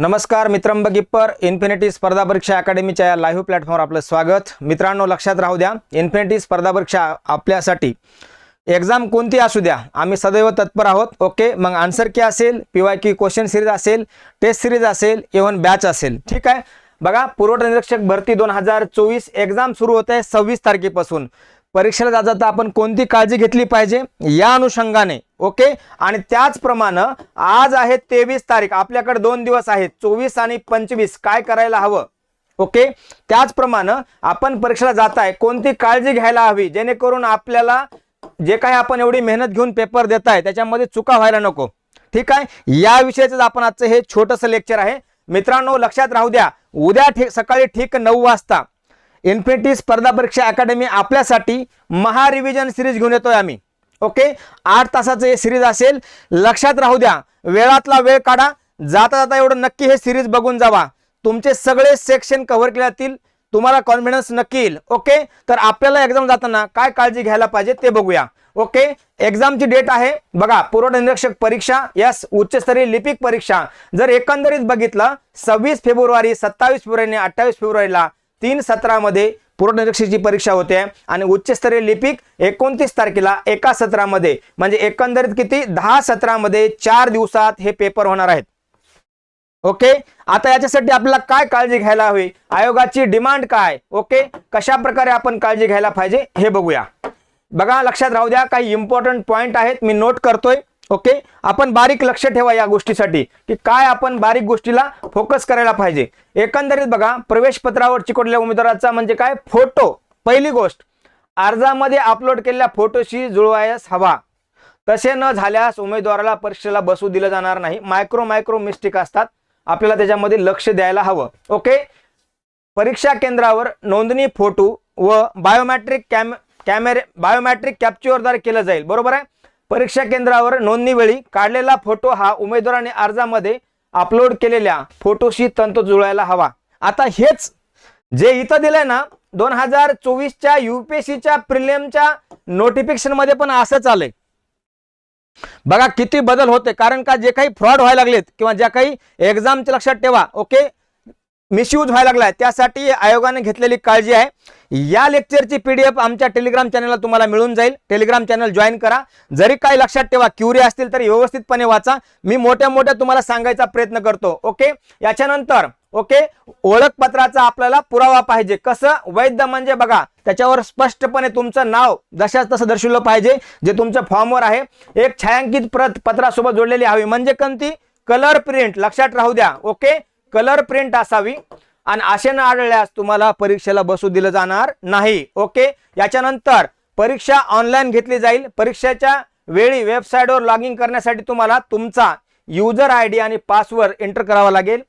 नमस्कार मित्रंब गिप्पर. इन्फिनिटी स्पर्धा परीक्षा अकॅडमीच्या या लाईव्ह प्लॅटफॉर्मवर आपलं स्वागत. मित्रांनो लक्षात राहू द्या इन्फिनिटी स्पर्धा परीक्षा आपल्यासाठी एक्झाम कोणती असू द्या आम्ही सदैव तत्पर आहोत. ओके मग आन्सर की असेल पी वाय की क्वेश्चन सिरीज असेल टेस्ट सिरीज असेल इव्हन बॅच असेल. ठीक आहे? बघा पुरवठा निरीक्षक भरती दोन हजार चोवीस एक्झाम सुरू होत आहे सव्वीस तारखेपासून. परीक्षेला जाता तर आपण कोणती काळजी घेतली पाहिजे? या अनुषंगाने ओके? आणि त्याचप्रमाणे आज आहे तेवीस तारीख आपल्याकडे दोन दिवस आहेत चोवीस आणि पंचवीस. काय करायला हवं? ओके? त्याचप्रमाणे आपण परीक्षेला जात आहे कोणती काळजी घ्यायला हवी? जेणेकरून आपल्याला जे काही आपण एवढी मेहनत घेऊन पेपर देत आहे त्याच्यामध्ये चुका व्हायला नको. ठीक आहे? या विषयाचं आपण आजचं हे छोटंसं लेक्चर आहे. मित्रांनो लक्षात राहू द्या. उद्या ठीक सकाळी ठीक नऊ वाजता. इन्फिनिटी स्पर्धा परीक्षा अकॅडमी आपल्यासाठी महा रिव्हिजन सिरीज घेऊन येतोय आम्ही. ओके आठ तासाचं हे सिरीज असेल. लक्षात राहू द्या. वेळातला वेळ काढा. जाता जाता एवढं नक्की हे सिरीज बघून जावा. तुमचे सगळे सेक्शन कव्हर केले जातील. तुम्हाला कॉन्फिडन्स नक्की येईल. ओके तर आपल्याला एक्झाम जाताना काय काळजी घ्यायला पाहिजे ते बघूया. ओके एक्झामची डेट आहे. बघा पुरवठा निरीक्षक परीक्षा यस उच्चस्तरीय लिपिक परीक्षा. जर एकंदरीत बघितलं सव्वीस फेब्रुवारी सत्तावीस फेब्रुवारी आणि अठ्ठावीस फेब्रुवारीला तीन सत्रामध्ये पुरवठा परीक्षा होते आणि उच्चस्तरीय लिपिक एकोणतीस तारखेला एका सत्रामध्ये म्हणजे एकंदरीत किती? दहा सत्रामध्ये चार दिवसात हे पेपर होणार आहेत. ओके? आता याच्यासाठी आपल्याला काय काळजी घ्यायला हवी? आयोगाची डिमांड काय? ओके? कशा प्रकारे आपण काळजी घ्यायला पाहिजे हे बघूया. बघा लक्षात राहू द्या काही इम्पॉर्टंट पॉईंट आहेत मी नोट करतोय. ओके? आपण बारीक लक्ष ठेवा या गोष्टीसाठी की काय आपण बारीक गोष्टीला फोकस करायला पाहिजे. एकंदरीत बघा प्रवेश पत्रावर चिकटलेल्या उमेदवाराचा म्हणजे काय? फोटो. पहिली गोष्ट अर्जामध्ये अपलोड केलेल्या फोटोशी जुळवायस हवा. तसे न झाल्यास उमेदवाराला परीक्षेला बसू दिलं जाणार नाही. मायक्रो मायक्रो मिस्टेक असतात. आपल्याला त्याच्यामध्ये लक्ष द्यायला हवं. ओके? परीक्षा केंद्रावर नोंदणी फोटो व बायोमॅट्रिक कॅम कॅमेरे बायोमॅट्रिक कॅप्च्युअरद्वारे केलं जाईल. बरोबर आहे? परीक्षा केंद्रावर नोंदणीवेळी काढलेला फोटो हा उमेदवाराने अर्जामध्ये अपलोड केलेल्या फोटोशी तंत जुळायला हवा. आता हेच जे इथं दिलंय ना दोन हजार चोवीसच्या युपीएससीच्या प्रिलियमच्या नोटिफिकेशनमध्ये पण असंच आलंय. बघा किती बदल होते कारण का जे काही फ्रॉड व्हायला लागलेत किंवा ज्या काही एक्झामच्या लक्षात ठेवा ओके? मिसयूज व्हायला लागलाय. त्यासाठी आयोगाने घेतलेली काळजी आहे. या लेक्चरची पी डी एफ आमच्या टेलिग्राम चॅनलला तुम्हाला मिळून जाईल. टेलिग्राम चॅनल जॉईन करा. जरी काही लक्षात ठेवा क्युरी असतील तरी व्यवस्थितपणे वाचा. मी मोठ्या मोठ्या तुम्हाला सांगायचा प्रयत्न करतो. ओके? याच्यानंतर ओके? ओळखपत्राचा आपल्याला पुरावा पाहिजे. कसं? वैध म्हणजे बघा त्याच्यावर स्पष्टपणे तुमचं नाव जशाच तसं दर्शवलं पाहिजे जे तुमच्या फॉर्मवर आहे. एक छायांकित प्रत पत्रासोबत जोडलेली हवी. म्हणजे कोणती? Colour print. लक्षात राहू द्या. ओके? कलर प्रिंट असावी आणि असे न आढळल्यास तुम्हाला परीक्षेला बसू दिलं जाणार नाही. ओके? याच्यानंतर परीक्षा ऑनलाईन घेतली जाईल. परीक्षेच्या वेळी वेबसाईटवर लॉग इन करण्यासाठी तुम्हाला तुमचा युजर आय डी आणि पासवर्ड एंटर करावा लागेल.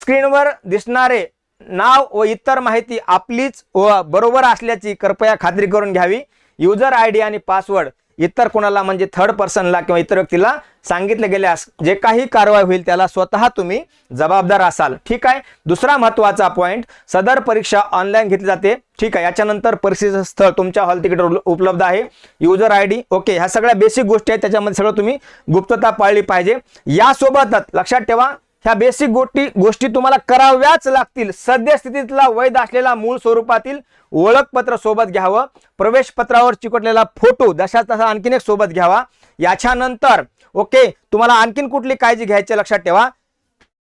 स्क्रीनवर दिसणारे नाव व इतर माहिती आपलीच व बरोबर असल्याची कृपया खात्री करून घ्यावी. युजर आय डी आणि पासवर्ड इतर कोणाला म्हणजे थर्ड पर्सनला किंवा इतर व्यक्तीला सांगितले गेल्यास जे काही कारवाई होईल त्याला स्वतः तुम्ही जबाबदार असाल. ठीक आहे? दुसरा महत्त्वाचा पॉईंट सदर परीक्षा ऑनलाईन घेतली जाते. ठीक आहे? याच्यानंतर परीक्षेचं स्थळ तुमच्या हॉल तिकीट उपलब्ध आहे. युजर आय डी ओके ह्या सगळ्या बेसिक गोष्टी आहेत. त्याच्यामध्ये सगळं तुम्ही गुप्तता पाळली पाहिजे. यासोबतच लक्षात ठेवा ह्या बेसिक गोष्टी गोष्टी तुम्हाला कराव्याच लागतील. सद्यस्थितीतला वैध असलेला मूळ स्वरूपातील ओळखपत्र सोबत घ्यावं. प्रवेश पत्रावर चिकटलेला फोटो जशा तसा आणखीन एक सोबत घ्यावा. याच्यानंतर ओके तुम्हाला आणखीन कुठली काळजी घ्यायची लक्षात ठेवा.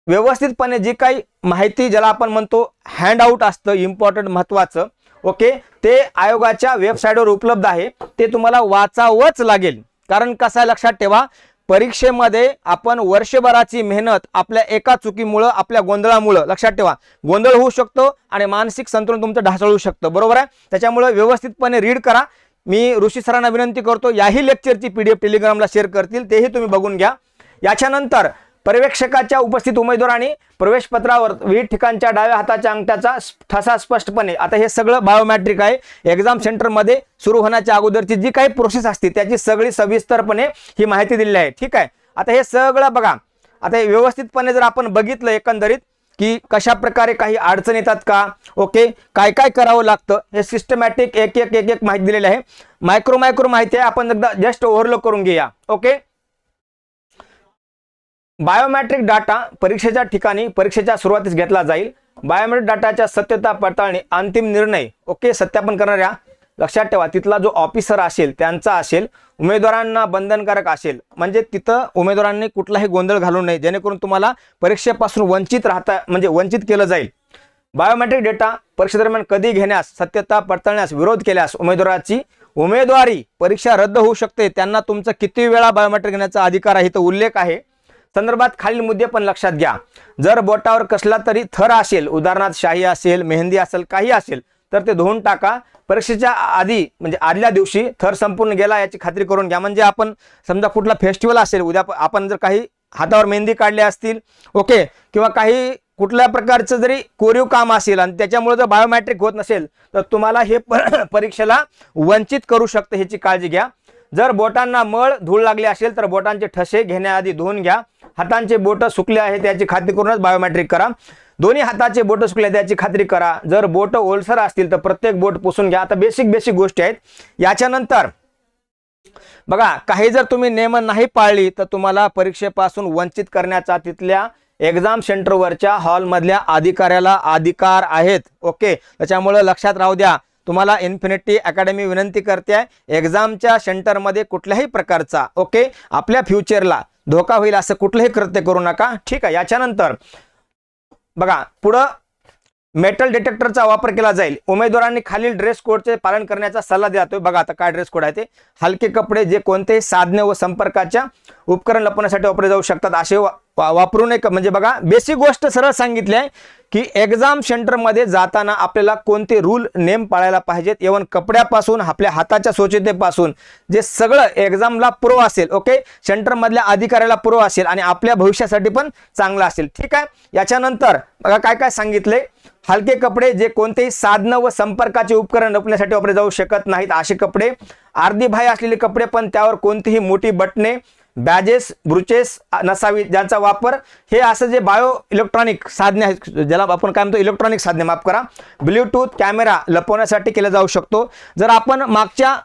व्यवस्थितपणे जी काही माहिती ज्याला आपण म्हणतो हँडआउट असतं इम्पॉर्टंट महत्वाचं ओके ते आयोगाच्या वेबसाईटवर उपलब्ध आहे. ते तुम्हाला वाचावंच लागेल. कारण कसं आहे लक्षात ठेवा परीक्षेमध्ये आपण वर्षभराची मेहनत आपल्या एका चुकीमुळं आपल्या गोंधळामुळं लक्षात ठेवा. गोंधळ होऊ शकतो आणि मानसिक संतुलन तुमचं ढासळू शकतं. बरोबर आहे? त्याच्यामुळे व्यवस्थितपणे रीड करा. मी ऋषी सरांना विनंती करतो याही लेक्चरची पी डी एफ टेलिग्रामला शेअर करतील तेही तुम्ही बघून घ्या. याच्यानंतर पर्यवेक्षकाच्या उपस्थित उमेदवारांनी प्रवेश पत्रावर विविध ठिकाणच्या डाव्या हाताच्या अंगठ्याचा ठसा स्पष्टपणे. आता हे सगळं बायोमॅट्रिक आहे. एक्झाम सेंटरमध्ये सुरू होण्याच्या अगोदरची जी काही प्रोसेस असते त्याची सगळी सविस्तरपणे ही माहिती दिलेली आहे. ठीक आहे? आता हे सगळं बघा. आता हे व्यवस्थितपणे जर आपण बघितलं एकंदरीत की कशा प्रकारे काही अडचण येतात का? ओके? काय काय करावं लागतं? हे सिस्टमॅटिक एक एक एक एक माहिती दिलेली आहे. मायक्रो मायक्रो माहिती आहे. आपण एकदा जस्ट ओव्हरलोक करून घेऊया. ओके? बायोमॅट्रिक डाटा परीक्षेच्या ठिकाणी परीक्षेच्या सुरुवातीस घेतला जाईल. बायोमेट्रिक डाटाच्या सत्यता पडताळणी अंतिम निर्णय. ओके सत्यापन करणाऱ्या लक्षात ठेवा तिथला जो ऑफिसर असेल त्यांचा असेल उमेदवारांना बंधनकारक असेल. म्हणजे तिथं उमेदवारांनी कुठलाही गोंधळ घालू नये. जेणेकरून तुम्हाला परीक्षेपासून वंचित राहता म्हणजे वंचित केलं जाईल. बायोमेट्रिक डेटा परीक्षेदरम्यान कधी घेण्यास सत्यता पडताळण्यास विरोध केल्यास उमेदवाराची उमेदवारी परीक्षा रद्द होऊ शकते. त्यांना तुमचं किती वेळा बायोमेट्रिक घेण्याचा अधिकार आहे तो उल्लेख आहे. संदर्भात खालील मुद्दे पण लक्षात घ्या. जर बोटावर कसला तरी थर असेल उदाहरणार्थ शाही असेल मेहंदी असेल काही असेल तर ते धुवून टाका. परीक्षेच्या आधी म्हणजे आदल्या दिवशी थर संपूर्ण गेला याची खात्री करून घ्या. म्हणजे आपण समजा कुठला फेस्टिवल असेल उद्या प- आपण जर काही हातावर मेहंदी काढली असतील ओके. किंवा काही कुठल्या प्रकारचं जरी कोरीव काम असेल आणि त्याच्यामुळे जर बायोमॅट्रिक होत नसेल तर तुम्हाला हे परीक्षेला वंचित करू शकतं ह्याची काळजी घ्या. जर बोटांना मळ धूळ लागली असेल तर बोटांचे ठसे घेण्याआधी धुवून घ्या. हातांचे बोट सुकले आहेत याची खात्री करूनच बायोमॅट्रिक करा. दोन्ही हाताचे बोट सुकले आहेत खात्री करा. जर बोट ओलसर असतील तर प्रत्येक बोट पुसून घ्या. आता बेसिक बेसिक गोष्टी आहेत. याच्यानंतर बघा काही जर तुम्ही नियमन नाही पाळली तर तुम्हाला परीक्षेपासून वंचित करण्याचा तिथल्या एक्झाम सेंटरवरच्या हॉलमधल्या अधिकाऱ्याला अधिकार आहेत. ओके त्याच्यामुळे लक्षात राहू द्या. तुम्हाला इन्फिनिटी अकॅडमी विनंती करते एक्झामच्या सेंटरमध्ये कुठल्याही प्रकारचा ओके आपल्या फ्युचरला धोका होईल असं कुठलंही कृत्य करू नका. ठीक आहे याच्यानंतर बघा पुढं मेटल डिटेक्टरचा वापर केला जाईल. उमेदवारांनी खालील ड्रेस कोडचे पालन करण्याचा सल्ला देतोय बघा आता काय ड्रेस कोड आहे ते. हलके कपडे जे कोणतेही साधने व संपर्काच्या उपकरण लपवण्यासाठी वापरले जाऊ शकतात. असे वा- वापरू नये का- म्हणजे बघा बेसिक गोष्ट सरळ सांगितली आहे. की एक्झाम सेंटरमध्ये जाताना आपल्याला कोणते रूल नेम पाळायला पाहिजेत? इव्हन कपड्यापासून आपल्या हाताच्या स्वच्छतेपासून जे सगळं एक्झामला प्रो असेल ओके सेंटरमधल्या अधिकाऱ्याला प्रो असेल आणि आपल्या भविष्यासाठी पण चांगलं असेल. ठीक आहे? याच्यानंतर बघा काय काय सांगितले. हलके कपडे जे कोणतेही साधनं व संपर्काचे उपकरण लपण्यासाठी वापरले जाऊ शकत नाहीत. असे कपडे अर्धी भाई असलेले कपडे पण त्यावर कोणतीही मोठी बटणे बॅजेस ब्रुचेस नसावी ज्यांचा वापर हे असं जे बायो इलेक्ट्रॉनिक साधने आहेत ज्याला आपण काय म्हणतो इलेक्ट्रॉनिक साधने माफ करा. ब्ल्यूटूथ कॅमेरा लपवण्यासाठी केला जाऊ शकतो. जर आपण मागच्या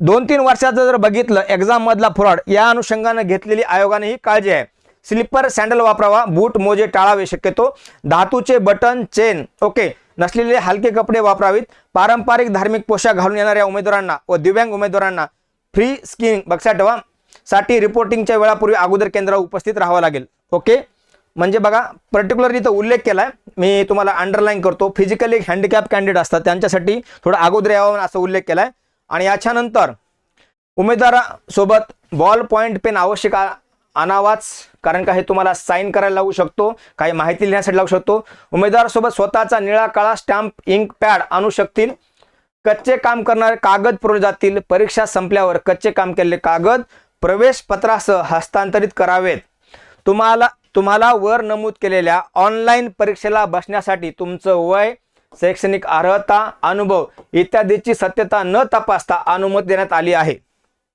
दोन तीन वर्षाचं जर बघितलं एक्झाम मधला फ्रॉड या अनुषंगानं घेतलेली आयोगाने ही काळजी आहे. स्लिपर सँडल वापरावा बूट मोजे टाळावे शक्यतो. धातूचे बटन चेन ओके नसलेले हलके कपडे वापरावीत. पारंपरिक धार्मिक पोशाख घालून येणाऱ्या उमेदवारांना व दिव्यांग उमेदवारांना फ्री स्किनिंग लक्षात ठेवा. साठी रिपोर्टिंगच्या वेळापूर्वी अगोदर केंद्रावर उपस्थित राहावं लागेल. ओके म्हणजे बघा पर्टिक्युलर इथं उल्लेख केलाय. मी तुम्हाला अंडरलाईन करतो. फिजिकली हँडिकॅप कॅन्डिडेट असतात. त्यांच्यासाठी थोडं अगोदर यावं असा उल्लेख केलाय. आणि याच्यानंतर उमेदवारासोबत बॉल पॉईंट पेन आवश्यक आ- आणावाच कारण का हे तुम्हाला साईन करायला लावू शकतो. काही माहिती लिहिण्यासाठी लावू शकतो. उमेदवारासोबत स्वतःचा निळा काळा स्टॅम्प इंक पॅड आणू शकतील. कच्चे काम करणारे कागद पुरवले जातील. परीक्षा संपल्यावर कच्चे काम केलेले कागद प्रवेश पत्रासह हस्तांतरित करावेत. तुम्हाला तुम्हाला वर नमूद केलेल्या ऑनलाईन परीक्षेला बसण्यासाठी तुमचं वय शैक्षणिक अर्हता अनुभव इत्यादीची सत्यता न तपासता अनुमती देण्यात आली आहे.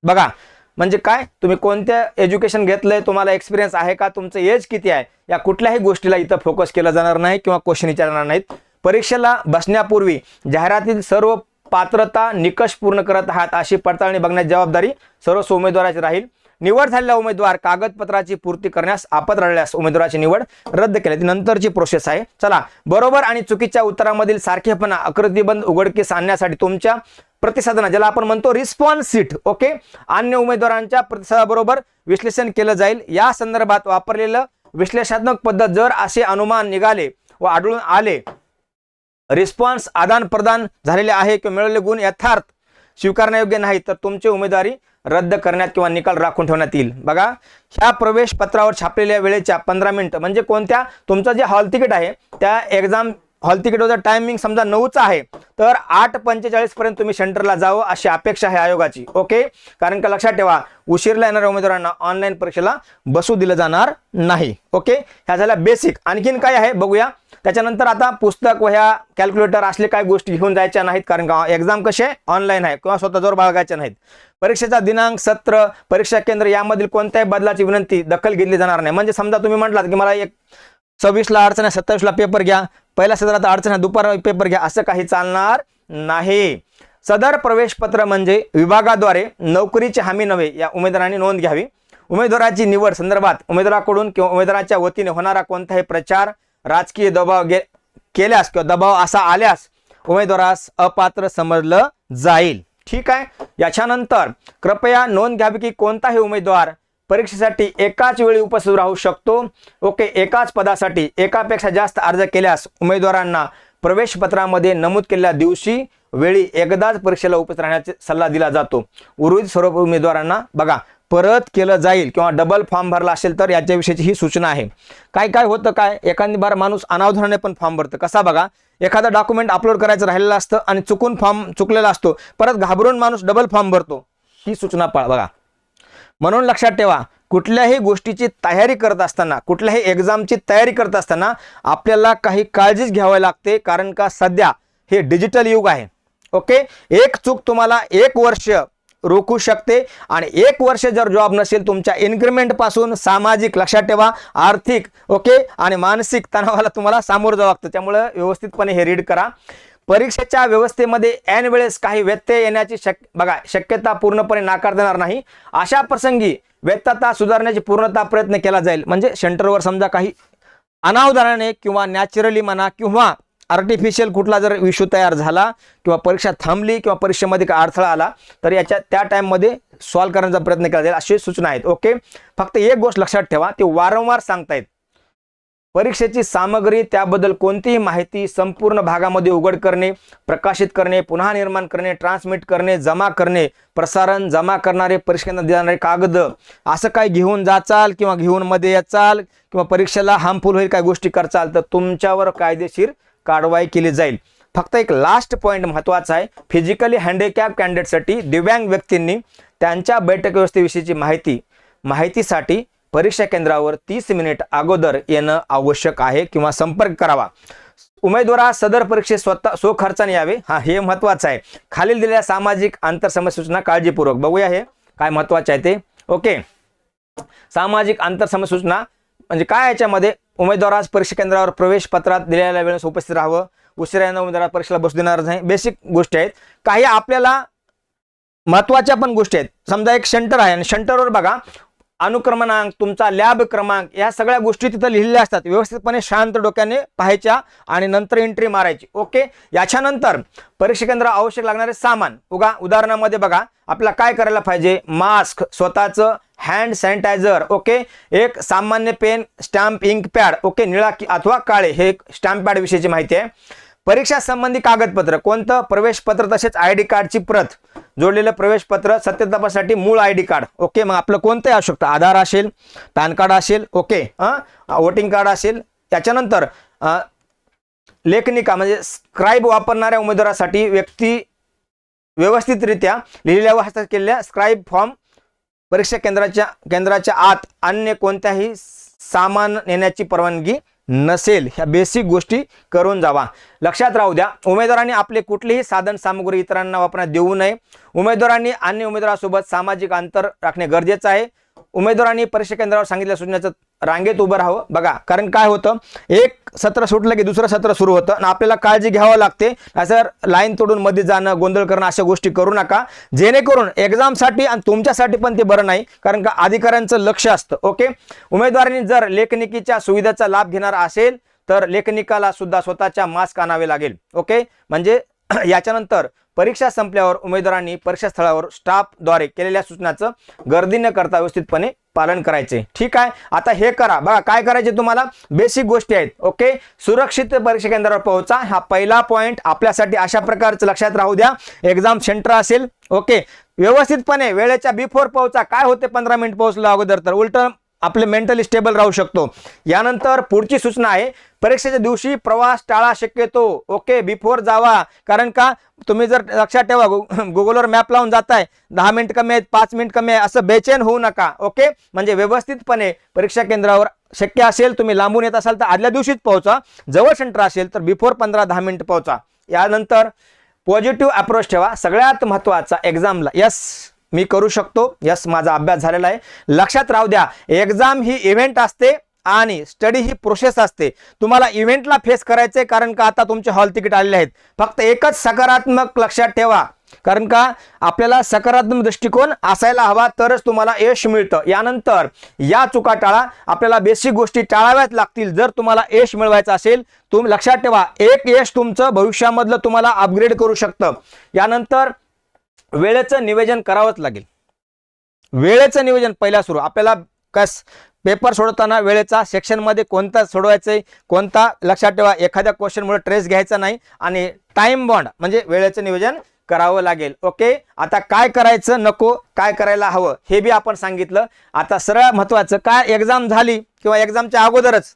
बघा म्हणजे काय? तुम्ही कोणत्या एज्युकेशन घेतलंय? तुम्हाला एक्सपिरियन्स आहे का? तुमचं एज किती आहे? या कुठल्याही गोष्टीला इथं फोकस केला जाणार नाही किंवा क्वेश्चन विचारणार नाहीत. परीक्षेला बसण्यापूर्वी जाहिरातील सर्व पात्रता निकष पूर्ण करत आहात अशी पडताळणी बघण्याची जबाबदारी सर्व उमेदवाराची राहील. निवड झालेला उमेदवार कागदपत्राची पूर्ती करण्यास आपत राहिल्यास उमेदवाराची निवड रद्द केली ती नंतरची प्रोसेस आहे. चला बरोबर आणि चुकीच्या उत्तरामधील सारखेपणा आकृतीबंद उघडकीस आणण्यासाठी तुमच्या प्रतिसादांना ज्याला आपण म्हणतो रिस्पॉन्स सीट ओके अन्य उमेदवारांच्या प्रतिसादाबरोबर विश्लेषण केलं जाईल. या संदर्भात वापरलेलं विश्लेषणात्मक पद्धत जर असे अनुमान निघाले व आढळून आले रिस्पॉन्स आदान प्रदान झालेले आहे किंवा मिळवलेले गुण यथार्थ स्वीकारण्यायोग्य नाही तर तुमची उमेदवारी रद्द करण्यात किंवा निकाल राखून ठेवण्यात येईल. बघा ह्या प्रवेश पत्रावर छापलेल्या वेळेच्या पंधरा मिनिटं म्हणजे कोणत्या? तुमचं जे हॉल तिकीट आहे त्या एक्झाम हॉल तिकीटचा टायमिंग समजा नऊचा आहे तर आठ पंचेचाळीस पर्यंत तुम्ही सेंटरला जावं अशी अपेक्षा आहे आयोगाची. ओके? कारण का लक्षात ठेवा उशीरला येणाऱ्या उमेदवारांना ऑनलाईन परीक्षेला बसू दिलं जाणार नाही. ओके? ह्या झाल्या बेसिक आणखीन काय आहे? बघूया. त्याच्यानंतर आता पुस्तक वह्या कॅल्क्युलेटर असले काही गोष्टी घेऊन जायच्या नाहीत कारण का एक्झाम कसे ऑनलाईन आहे किंवा स्वतःजवळ बाळगायच्या नाहीत. परीक्षेचा दिनांक सत्र परीक्षा केंद्र यामधील कोणत्याही बदलाची विनंती दखल घेतली जाणार नाही. म्हणजे समजा तुम्ही म्हटलात की मला एक सव्वीसला अडचण आहे सत्तावीसला पेपर घ्या. पहिल्या सत्रात अडचण आहे दुपार पेपर घ्या. असं काही चालणार नाही. सदर प्रवेश पत्र म्हणजे विभागाद्वारे नोकरीची हमी नव्हे या उमेदवारांनी नोंद घ्यावी. उमेदवाराची निवड संदर्भात उमेदवाराकडून किंवा उमेदवाराच्या वतीने होणारा कोणताही प्रचार राजकीय दबाव गे केल्यास किंवा दबाव असा आल्यास उमेदवारास अपात्र समजलं जाईल. ठीक आहे? याच्यानंतर कृपया नोंद घ्यावी की कोणताही उमेदवार परीक्षेसाठी एकाच वेळी उपस्थित राहू शकतो. ओके एकाच पदासाठी एकापेक्षा जास्त अर्ज केल्यास उमेदवारांना प्रवेशपत्रामध्ये नमूद केलेल्या दिवशी वेळी एकदाच परीक्षेला उपस्थित राहण्याचा सल्ला दिला जातो. उर्वरित सर्व उमेदवारांना बघा परत केलं जाईल किंवा डबल फॉर्म भरला असेल तर याच्याविषयीची ही सूचना आहे. काय काय होतं काय? एखादी बार माणूस अनावधानाने पण फॉर्म भरतं. कसा बघा? एखादा डॉक्युमेंट अपलोड करायचं राहिलेलं असतं आणि चुकून फॉर्म चुकलेला असतो. परत घाबरून माणूस डबल फॉर्म भरतो. ही सूचना पाळ बघा. म्हणून लक्षात ठेवा कुठल्याही गोष्टीची तयारी करत असताना कुठल्याही एक्झामची तयारी करत असताना आपल्याला काही काळजीच घ्यावी लागते. कारण का? सध्या हे डिजिटल युग आहे. ओके? एक चूक तुम्हाला एक वर्ष रोखू शकते. आणि एक वर्ष जर जॉब नसेल तुमच्या इन्क्रिमेंटपासून सामाजिक लक्षात ठेवा आर्थिक ओके? आणि मानसिक तणावाला तुम्हाला सामोरं जावं लागतं. त्यामुळं व्यवस्थितपणे हे रीड करा. परीक्षेच्या व्यवस्थेमध्ये ऐन वेळेस काही व्यत्यय येण्याची शक बघा शक्यता पूर्णपणे नाकार देणार नाही. अशा प्रसंगी व्यत्यता सुधारण्याची पूर्णता प्रयत्न केला जाईल. म्हणजे सेंटरवर समजा काही अनावधानाने किंवा नॅचरली म्हणा किंवा आर्टिफिशियल कुठला जर इश्यू तयार झाला किंवा परीक्षा थांबली किंवा परीक्षेमध्ये काय अडथळा आला तर याच्या त्या टाईममध्ये सॉल्व्ह करण्याचा प्रयत्न केला जाईल अशी सूचना आहेत. ओके फक्त एक गोष्ट लक्षात ठेवा ते वारंवार सांगतायत. परीक्षेची सामग्री त्याबद्दल कोणतीही माहिती संपूर्ण भागामध्ये उघड करणे प्रकाशित करणे पुन्हा निर्माण करणे ट्रान्समिट करणे जमा करणे प्रसारण जमा करणारे परीक्षेला देणारे कागद असं काय घेऊन जाचाल किंवा घेऊन मध्ये याचाल किंवा परीक्षेला हार्मफुल होईल काय गोष्टी करचाल तर तुमच्यावर कायदेशीर कारवाई केली जाईल. फक्त एक लास्ट पॉईंट महत्त्वाचा आहे. फिजिकली हँडिकॅप कॅन्डिडेटसाठी दिव्यांग व्यक्तींनी त्यांच्या बैठक व्यवस्थेविषयीची माहिती माहितीसाठी परीक्षा केंद्रावर तीस मिनिट अगोदर येणं आवश्यक आहे किंवा संपर्क करावा. उमेदवारा सदर परीक्षेत स्वतः स्वखर्चाने यावे हा हे महत्त्वाचं आहे. खालील दिलेल्या सामाजिक आंतरसमज सूचना काळजीपूर्वक बघूया हे. काय महत्त्वाचे आहे ते? ओके सामाजिक आंतरसमज सूचना म्हणजे काय याच्यामध्ये? उमेदवारास परीक्षा केंद्रावर प्रवेश पत्रात दिलेल्या वेळेस उपस्थित राहावं. उशिरा येणं उमेदवार परीक्षेला बसू देणार नाही. बेसिक गोष्टी आहेत. काही आपल्याला महत्त्वाच्या पण गोष्टी आहेत. समजा एक सेंटर आहे आणि सेंटरवर बघा अनुक्रमांक तुमचा लॅब क्रमांक या सगळ्या गोष्टी तिथं लिहिलेल्या असतात. व्यवस्थितपणे शांत डोक्याने पाहायच्या आणि नंतर एंट्री मारायची. ओके याच्यानंतर परीक्षा केंद्र आवश्यक लागणारे सामान. उगा उदाहरणामध्ये बघा आपल्याला काय करायला पाहिजे? मास्क स्वतःचं हँड सॅनिटायझर ओके एक सामान्य pen stamp ink pad okay निळा अथवा काळे हे स्टॅम्प पॅड विषयीची माहिती आहे. परीक्षा संबंधी कागदपत्र कोणतं? प्रवेशपत्र तसेच आय डी कार्डची प्रत. जोडलेलं प्रवेशपत्र सत्यतापासाठी मूळ आय डी कार्ड ओके मग आपलं कोणतंही असू शकतं आधार असेल पॅन कार्ड असेल ओके हां वोटिंग कार्ड असेल त्याच्यानंतर लेखनिका म्हणजे स्क्राईब वापरणाऱ्या उमेदवारासाठी व्यक्ती व्यवस्थितरित्या लिहिलेल्या व हस्ताक्षर केलेल्या स्क्राईब फॉर्म परीक्षा केंद्राच्या केंद्राच्या आत अन्य कोणत्याही सामान नेण्याची परवानगी नसेल ह्या बेसिक गोष्टी करून जावा. लक्षात राहू द्या उमेदवारांनी आपले कुठलीही साधन सामग्री इतरांना वापरण्यात देऊ नये. उमेदवारांनी अन्य उमेदवारासोबत सामाजिक अंतर राखणे गरजेचं आहे. उमेदवारांनी परीक्षा केंद्रावर सांगितल्या सूचनेचं रांगेत उभं राहावं. बघा कारण काय होतं? एक सत्र सुटलं की दुसरं सत्र सुरू होतं आणि आपल्याला काळजी घ्यावं लागते. असं लाईन तोडून मध्ये जाणं गोंधळ करणं अशा गोष्टी करू नका. जेणेकरून एक्झामसाठी आणि तुमच्यासाठी पण ते बरं नाही कारण का अधिकाऱ्यांचं लक्ष असतं. ओके? उमेदवारांनी जर लेखनिकीच्या सुविधेचा लाभ घेणार असेल तर लेखनिकाला सुद्धा स्वतःच्या मास्क आणावे लागेल. ओके? म्हणजे याच्यानंतर परीक्षा संपल्यावर उमेदवारांनी परीक्षास्थळावर स्टाफद्वारे केलेल्या सूचनाचं गर्दी न करता व्यवस्थितपणे पालन करायचे. ठीक आहे? आता हे करा. बघा काय करायचे तुम्हाला? बेसिक गोष्टी आहेत. ओके सुरक्षित परीक्षा केंद्रावर पोहोचा. हा पहिला पॉईंट आपल्यासाठी अशा प्रकारचं लक्षात राहू द्या. एक्झाम सेंटर असेल. ओके व्यवस्थितपणे वेळेच्या बिफोर पोहोचा. काय होते? पंधरा मिनिट पोहोचलं अगोदर तर. उलट आपले मेंटली स्टेबल राहू शकतो. यानंतर पुढची सूचना आहे परीक्षेच्या दिवशी प्रवास टाळा शक्यतो. ओके बिफोर जावा. कारण का? तुम्ही जर लक्षात ठेवा गु- गुगलवर मॅप लावून जाताय दहा मिनिट कमी आहेत पाच मिनिट कमी आहे असं बेचैन होऊ नका. ओके म्हणजे व्यवस्थितपणे परीक्षा केंद्रावर शक्य असेल तुम्ही लांबून येत असाल तर आदल्या दिवशीच पोहोचा. जवळ सेंटर असेल तर बिफोर पंधरा दहा मिनिट पोहोचा. यानंतर पॉझिटिव्ह अप्रोच ठेवा. सगळ्यात महत्त्वाचा एक्झामला यस मी करू शकतो. यस माझा अभ्यास झालेला आहे. लक्षात राहू द्या एक्झाम ही इव्हेंट असते आणि स्टडी ही प्रोसेस असते. तुम्हाला इव्हेंटला फेस करायचे कारण का आता तुमचे हॉल तिकीट आलेले आहेत. फक्त एकच सकारात्मक लक्षात ठेवा. कारण का? आपल्याला सकारात्मक दृष्टिकोन असायला हवा तरच तुम्हाला यश मिळतं. यानंतर या चुका टाळा. आपल्याला बेसिक गोष्टी टाळाव्याच लागतील. जर तुम्हाला यश मिळवायचं असेल तुम्ही लक्षात ठेवा एक यश तुमचं भविष्यामधलं तुम्हाला अपग्रेड करू शकतं. यानंतर वेळेचं नियोजन करावंच लागेल. वेळेचं नियोजन पहिला सुरू. आपल्याला कस पेपर सोडवताना वेळेचा सेक्शनमध्ये कोणता सोडवायचं आहे कोणता लक्षात ठेवा. एखाद्या क्वेश्चनमुळे ट्रेस घ्यायचा नाही आणि टाइम बॉन्ड म्हणजे वेळेचं नियोजन करावं लागेल. ओके आता काय करायचं नको काय करायला हवं हे बी आपण सांगितलं. आता सरळ महत्त्वाचं काय एक्झाम झाली किंवा एक्झामच्या अगोदरच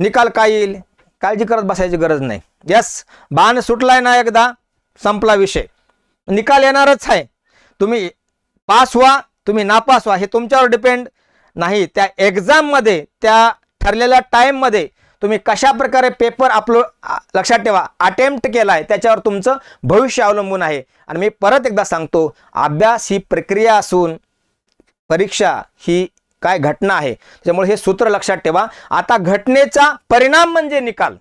निकाल काय येईल? काळजी करत बसायची गरज नाही. यस बाण सुटलाय ना एकदा संपला विषय. निकाल येणारच आहे. तुम्ही पास व्हा तुम्ही नापास व्हा. हे तुमच्यावर डिपेंड नाही. त्या एक्झाममध्ये त्या ठरलेल्या टाईममध्ये तुम्ही कशा प्रकारे पेपर अपलोड लक्षात ठेवा. अटेम्प्ट केला आहे त्याच्यावर तुमचं भविष्य अवलंबून आहे. आणि मी परत एकदा सांगतो अभ्यास ही प्रक्रिया असून परीक्षा ही काय घटना आहे? त्याच्यामुळे हे सूत्र लक्षात ठेवा. आता घटनेचा परिणाम म्हणजे निकाल.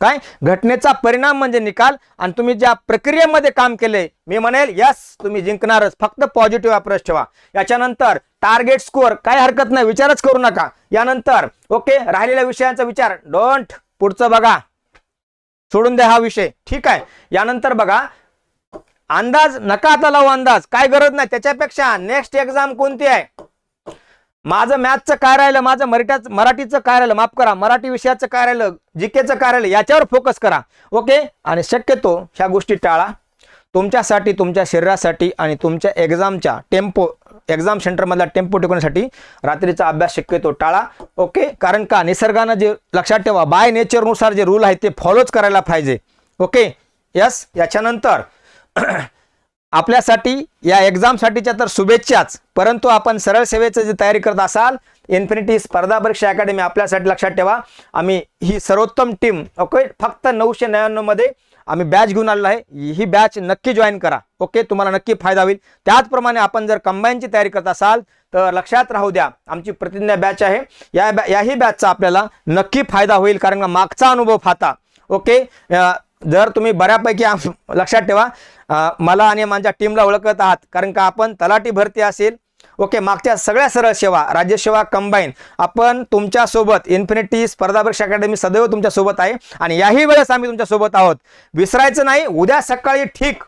काय? घटनेचा परिणाम म्हणजे निकाल आणि तुम्ही ज्या प्रक्रियेमध्ये काम केले मी म्हणेल यस तुम्ही जिंकणारच. फक्त पॉझिटिव्ह अप्रोच ठेवा. याच्यानंतर टार्गेट स्कोअर काय हरकत नाही विचारच करू नका. यानंतर ओके राहिलेल्या विषयांचा विचार. डोंट पुढचं बघा. सोडून द्या हा विषय. ठीक आहे. यानंतर बघा अंदाज नका आता लावू अंदाज. काय गरज नाही. त्याच्यापेक्षा नेक्स्ट एक्झाम कोणती आहे? माझं मॅथचं काय राहिलं? माझं मराठ्याचं मराठीचं काय राहिलं? माफ करा. मराठी विषयाचं काय राहिलं? जिकेचं काय राहिलं? याच्यावर फोकस करा. ओके आणि शक्यतो ह्या गोष्टी टाळा. तुमच्यासाठी तुमच्या शरीरासाठी आणि तुमच्या एक्झामच्या टेम्पो एक्झाम सेंटरमधला टेम्पो टिकवण्यासाठी रात्रीचा अभ्यास शक्यतो टाळा. ओके कारण का? निसर्गानं जे लक्षात ठेवा. बाय नेचरनुसार जे रूल आहे ते फॉलोच करायला पाहिजे. ओके यस याच्यानंतर आपल्यासाठी या एक्झामसाठीच्या तर शुभेच्छाच. परंतु आपण सरळ सेवेचं जे तयारी करत असाल इन्फिनिटी स्पर्धा परीक्षा अकॅडमी आपल्यासाठी लक्षात ठेवा. आम्ही ही सर्वोत्तम टीम ओके फक्त नऊशे नव्याण्णवमध्ये आम्ही बॅच घेऊन आलेलो आहे. ही बॅच नक्की जॉईन करा ओके तुम्हाला नक्की फायदा होईल. त्याचप्रमाणे आपण जर कंबाईनची तयारी करत असाल तर लक्षात राहू द्या आमची प्रतिज्ञा बॅच आहे. या बॅ याही बॅचचा आपल्याला नक्की फायदा होईल कारण का मागचा अनुभव फाता ओके जर तुम्ही बऱ्यापैकी लक्षात ठेवा मला आणि माझ्या टीमला ओळखत आहात. कारण का आपण तलाठी भरती असेल ओके मागच्या सगळ्या सरळ सेवा राज्यसेवा कंबाईन आपण तुमच्यासोबत इन्फिनिटी स्पर्धा परीक्षा अकॅडमी सदैव तुमच्यासोबत आहे आणि याही वेळेस आम्ही तुमच्यासोबत आहोत. विसरायचं नाही उद्या सकाळी ठीक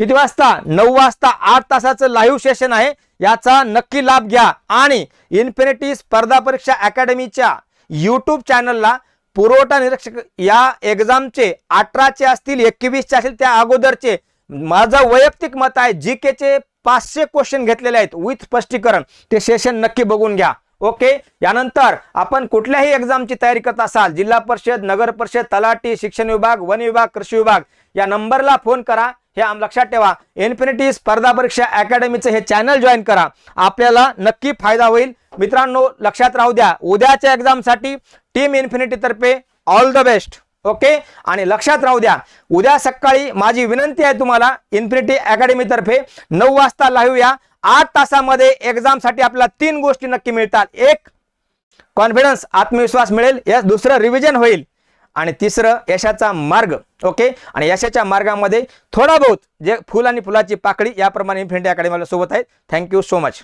किती वाजता? नऊ वाजता आठ तासाचं लाईव्ह सेशन आहे. याचा नक्की लाभ घ्या. आणि इन्फिनिटी स्पर्धा परीक्षा अकॅडमीच्या यूट्यूब चॅनलला पुरवठा निरीक्षक या एक्झामचे अठराचे असतील एकवीसचे असतील त्या अगोदरचे. माझं वैयक्तिक मत आहे जी केचे पाचशे क्वेश्चन घेतलेले आहेत विथ स्पष्टीकरण. ते सेशन नक्की बघून घ्या. ओके यानंतर आपण कुठल्याही एक्झामची तयारी करत असाल जिल्हा परिषद नगर परिषद तलाठी शिक्षण विभाग वन विभाग कृषी विभाग या नंबरला फोन करा. हे आम लक्षात ठेवा. इन्फिनिटी स्पर्धा परीक्षा अकॅडमीचं हे चॅनल जॉईन करा. आपल्याला नक्की फायदा होईल. मित्रांनो लक्षात राहू द्या. उद्याच्या एक्झामसाठी टीम इन्फिनिटीतर्फे ऑल द बेस्ट ओके आणि लक्षात राहू द्या. उद्या सकाळी माझी विनंती आहे तुम्हाला इन्फिनिटी अकॅडमीतर्फे नऊ वाजता लाईव्ह या. आठ तासामध्ये एक्झामसाठी आपल्याला तीन गोष्टी नक्की मिळतात. एक कॉन्फिडन्स आत्मविश्वास मिळेल. या दुसरं रिव्हिजन होईल. आणि तिसरं यशाचा मार्ग ओके? आणि यशाच्या मार्गामध्ये थोडा बहुत जे फुल आणि फुलाची पाकळी याप्रमाणे फेंडे अकॅडमीला सोबत आहेत. Thank you so much